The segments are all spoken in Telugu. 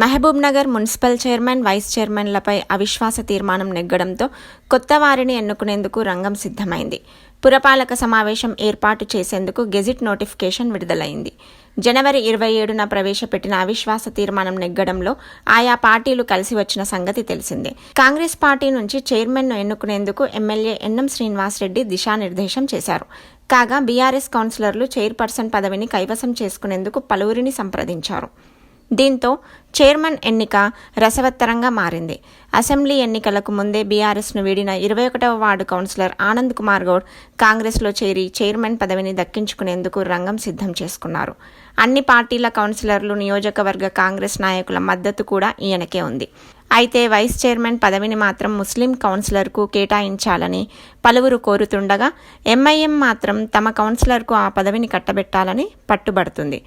Mahabub Nagar municipal chairman vice చైర్మన్లపై అవిశ్వాస తీర్మానం నెగ్గడంతో కొత్త వారిని ఎన్నుకునేందుకు రంగం సిద్ధమైంది. పురపాలక సమావేశం ఏర్పాటు చేసేందుకు గెజిట్ నోటిఫికేషన్ విడుదలైంది. జనవరి ఇరవై ఏడున ప్రవేశపెట్టిన అవిశ్వాస తీర్మానం నెగ్గడంలో ఆయా పార్టీలు కలిసి వచ్చిన సంగతి తెలిసిందే. కాంగ్రెస్ పార్టీ నుంచి చైర్మన్ను ఎన్నుకునేందుకు ఎమ్మెల్యే ఎన్నం శ్రీనివాసరెడ్డి దిశానిర్దేశం చేశారు. కాగా బీఆర్ఎస్ కౌన్సిలర్లు చైర్పర్సన్ పదవిని కైవసం చేసుకునేందుకు పలువురిని సంప్రదించారు. దీంతో చైర్మన్ ఎన్నిక రసవత్తరంగా మారింది. అసెంబ్లీ ఎన్నికలకు ముందే బీఆర్ఎస్ను వీడిన ఇరవై ఒకటవ వార్డు కౌన్సిలర్ ఆనంద్ కుమార్ గౌడ్ కాంగ్రెస్లో చేరి చైర్మన్ పదవిని దక్కించుకునేందుకు రంగం సిద్ధం చేసుకున్నారు. అన్ని పార్టీల కౌన్సిలర్లు నియోజకవర్గ కాంగ్రెస్ నాయకుల మద్దతు కూడా ఈయనకే ఉంది. అయితే వైస్ చైర్మన్ పదవిని మాత్రం ముస్లిం కౌన్సిలర్కు కేటాయించాలని పలువురు కోరుతుండగా ఎంఐఎం మాత్రం తమ కౌన్సిలర్కు ఆ పదవిని కట్టబెట్టాలని పట్టుబడుతుంది.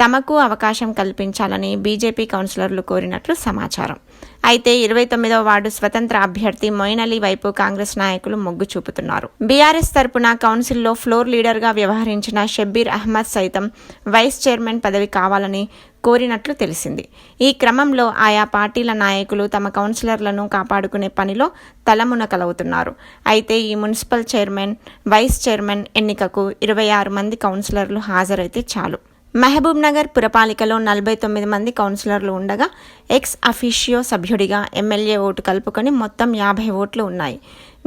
తమకు అవకాశం కల్పించాలని బీజేపీ కౌన్సిలర్లు కోరినట్లు సమాచారం. అయితే ఇరవై తొమ్మిదవ వార్డు స్వతంత్ర అభ్యర్థి మొయిన్ అలీ వైపు కాంగ్రెస్ నాయకులు మొగ్గు చూపుతున్నారు. బీఆర్ఎస్ తరపున కౌన్సిల్లో ఫ్లోర్ లీడర్గా వ్యవహరించిన షబ్బీర్ అహ్మద్ సైతం వైస్ చైర్మన్ పదవి కావాలని కోరినట్లు తెలిసింది. ఈ క్రమంలో ఆయా పార్టీల నాయకులు తమ కౌన్సిలర్లను కాపాడుకునే పనిలో తలమునకలవుతున్నారు. అయితే ఈ మున్సిపల్ చైర్మన్ వైస్ చైర్మన్ ఎన్నికకు ఇరవై ఆరు మంది కౌన్సిలర్లు హాజరైతే చాలు. మహబూబ్ నగర్ పురపాలికలో నలభై తొమ్మిది మంది కౌన్సిలర్లు ఉండగా ఎక్స్ అఫీషియో సభ్యుడిగా ఎమ్మెల్యే ఓటు కలుపుకొని మొత్తం యాభై ఓట్లు ఉన్నాయి.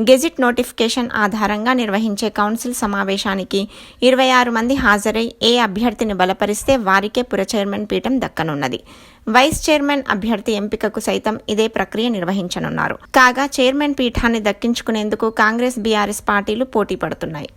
గెజిట్ నోటిఫికేషన్ ఆధారంగా నిర్వహించే కౌన్సిల్ సమావేశానికి ఇరవై ఆరు మంది హాజరై ఏ అభ్యర్థిని బలపరిస్తే వారికే పుర చైర్మన్ పీఠం దక్కనున్నది. వైస్ చైర్మన్ అభ్యర్థి ఎంపికకు సైతం ఇదే ప్రక్రియ నిర్వహించనున్నారు. కాగా చైర్మన్ పీఠాన్ని దక్కించుకునేందుకు కాంగ్రెస్ బీఆర్ఎస్ పార్టీలు పోటీ పడుతున్నాయి.